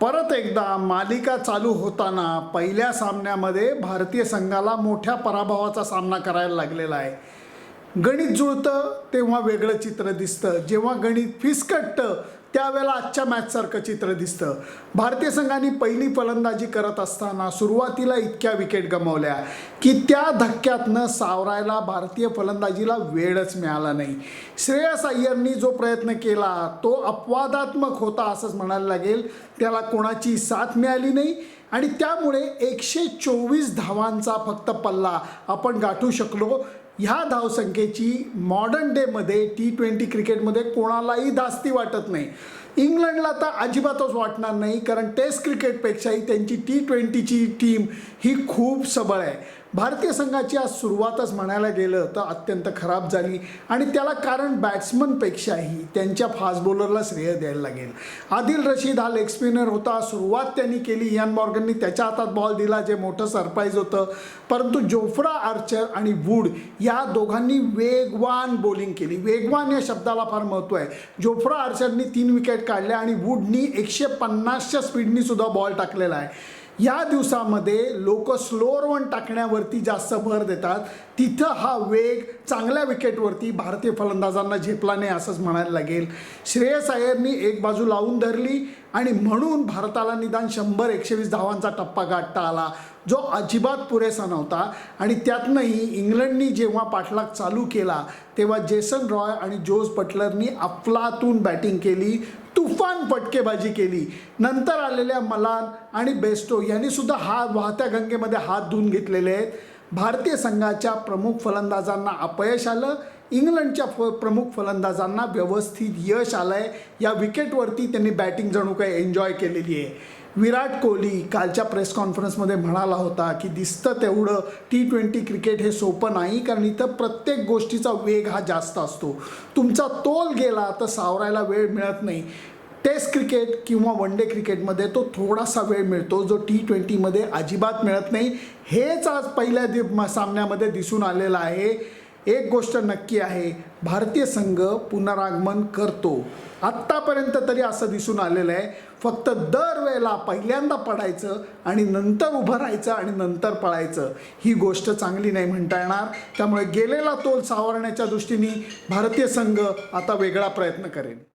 परत एकदा मालिका चालू होताना पहिल्या सामन्यामध्ये भारतीय संघाला मोठ्या पराभवाचा सामना करायला लागलेला आहे. गणित जुळतं तेव्हा वेगळं चित्र दिसतं. जेव्हा गणित फिसकटतं त्यावेळेला आजच्या मॅचसारखं चित्र दिसतं. भारतीय संघाने पहिली फलंदाजी करत असताना सुरुवातीला इतक्या विकेट गमावल्या की त्या धक्क्यातनं सावरायला भारतीय फलंदाजीला वेळच मिळाला नाही. श्रेयस अय्यरनी जो प्रयत्न केला तो अपवादात्मक होता असंच म्हणायला लागेल. त्याला कोणाची साथ मिळाली नाही आणि त्यामुळे एकशे चोवीस धावांचा फक्त पल्ला आपण गाठू शकलो. ह्या धावसंख्येची मॉडर्न डेमध्ये टी ट्वेंटी क्रिकेटमध्ये कोणालाही धास्ती वाटत नाही. इंग्लंडला तर अजिबातच वाटणार नाही कारण टेस्ट क्रिकेटपेक्षाही त्यांची टी ट्वेंटीची टीम ही खूप सबळ आहे. भारतीय संघाची आज सुरुवातच म्हणायला गेलं तर अत्यंत खराब झाली आणि त्याला कारण बॅट्समनपेक्षाही त्यांच्या फास्ट बॉलरला श्रेय द्यायला लागेल. आदिल रशीद हा लेग स्पिनर होता. सुरुवात त्यांनी केली. इयान मॉर्गननी त्याच्या हातात बॉल दिला जे मोठं सरप्राईज होतं. परंतु जोफ्रा आर्चर आणि वूड या दोघांनी वेगवान बॉलिंग केली. वेगवान या शब्दाला फार महत्त्व आहे. जोफ्रा आर्चरनी तीन विकेट काढल्या आणि वूडनी एकशे पन्नासच्या स्पीडनी सुद्धा बॉल टाकलेला आहे. या दिवसामध्ये लोक स्लोअर वन टाकण्यावरती जास्त भर देतात. तिथं हा वेग चांगल्या विकेटवरती भारतीय फलंदाजांना झेपला नाही असंच म्हणायला लागेल. श्रेयस अय्यरनी एक बाजू लावून धरली आणि म्हणून भारताला निदान शंभर एकशे वीस धावांचा टप्पा गाठता आला. जो अजिबात पुरेसा नव्हता आणि त्यातनंही इंग्लंडनी जेव्हा पाठलाग चालू केला तेव्हा जेसन रॉय आणि जोस बटलरनी अफलातून बॅटिंग केली तुफान फटकेबाजी केली. नंतर आलेल्या मलान आणि बेस्टो यांनी सुद्धा हात वाहत्या गंगेमध्ये हात धुवून घेतलेले आहेत. भारतीय संघाच्या प्रमुख फलंदाजांना अपयश आलं इंग्लंडच्या फ प्रमुख फलंदाजांना व्यवस्थित यश आलं आहे या विकेटवरती त्यांनी बॅटिंग जणू काही एन्जॉय केलेली आहे. विराट कोहली कालच्या प्रेस कॉन्फरन्समध्ये म्हणाला होता की दिसतं तेवढं टी ट्वेंटी क्रिकेट हे सोपं नाही कारण इथं प्रत्येक गोष्टीचा वेग हा जास्त असतो. तुमचा तोल गेला तर सावरायला वेळ मिळत नाही. टेस्ट क्रिकेट किंवा वन डे क्रिकेटमध्ये तो थोडासा वेळ मिळतो जो टी ट्वेंटीमध्ये अजिबात मिळत नाही. हेच आज पहिल्या दि म- सामन्यामध्ये दिसून आलेलं आहे. एक गोष्ट नक्की आहे भारतीय संघ पुनरागमन करतो. आत्तापर्यंत तरी असं दिसून आलेलं आहे फक्त दरवेळेला पहिल्यांदा पडायचं आणि नंतर उभं राहायचं आणि नंतर पळायचं. ही गोष्ट चांगली नाही म्हणता येणार. त्यामुळे गेलेला तोल सावरण्याच्या दृष्टीने भारतीय संघ आता वेगळा प्रयत्न करेल.